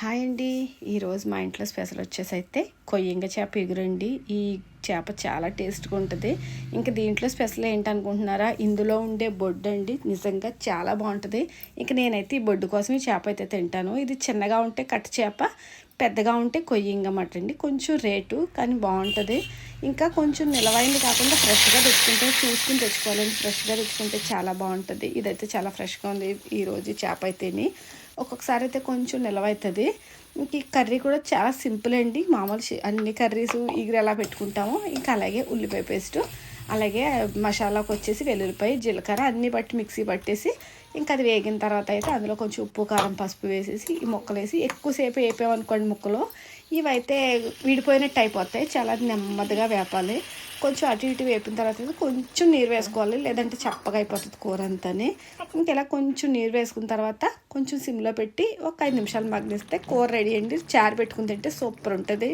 Hi అండి. ఈరోజు మా ఇంట్లో స్పెషల్ వచ్చేసి అయితే కొయ్యంగ చేప ఎగురండి. ఈ చేప చాలా టేస్ట్గా ఉంటుంది. ఇంకా దీంట్లో స్పెషల్ ఏంటనుకుంటున్నారా? ఇందులో ఉండే బొడ్డు అండి. నిజంగా చాలా బాగుంటుంది. ఇంకా నేనైతే ఈ బొడ్డు కోసం ఈ చేప అయితే తింటాను. ఇది చిన్నగా ఉంటే కట్ట చేప పెద్దగా ఉంటే కొయ్యింగ మాట అండి కొంచెం రేటు కానీ బాగుంటుంది. ఇంకా కొంచెం నిలవైంది కాకుండా ఫ్రెష్గా తెచ్చుకుంటే చూసుకుని తెచ్చుకోవాలండి. ఫ్రెష్గా తెచ్చుకుంటే చాలా బాగుంటుంది. ఇదైతే చాలా ఫ్రెష్గా ఉంది. ఈరోజు చేప అయితేని. ఒక్కొక్కసారి అయితే కొంచెం నిలవవుతుంది ఇంక ఈ కర్రీ కూడా చాలా సింపుల్ అండి. మామూలు అన్ని కర్రీస్ ఈగర ఎలా పెట్టుకుంటామో ఇంకా అలాగే ఉల్లిపాయ పేస్ట్ అలాగే మసాలాకు వచ్చేసి వెల్లుల్లిపాయ జీలకర్ర అన్నీ బట్టి మిక్సీ పట్టేసి ఇంకా అది వేగిన తర్వాత అయితే అందులో కొంచెం ఉప్పు కారం పసుపు వేసేసి ఈ ముక్కలు వేసి ఎక్కువసేపు వేపామనుకోండి ముక్కలు ఇవైతే విడిపోయినట్టు అయిపోతాయి. చాలా నెమ్మదిగా వేపాలి. కొంచెం అటు ఇటు వేపిన తర్వాత కొంచెం నీరు వేసుకోవాలి. లేదంటే చప్పగా అయిపోతుంది కూర అంతానే. ఇంకా ఇలా కొంచెం నీరు వేసుకున్న తర్వాత కొంచెం సిమ్లో పెట్టి ఒక ఐదు నిమిషాలు మగ్గిస్తే కూర రెడీ అండి. చారు పెట్టుకుని తింటే సూపర్ ఉంటుంది.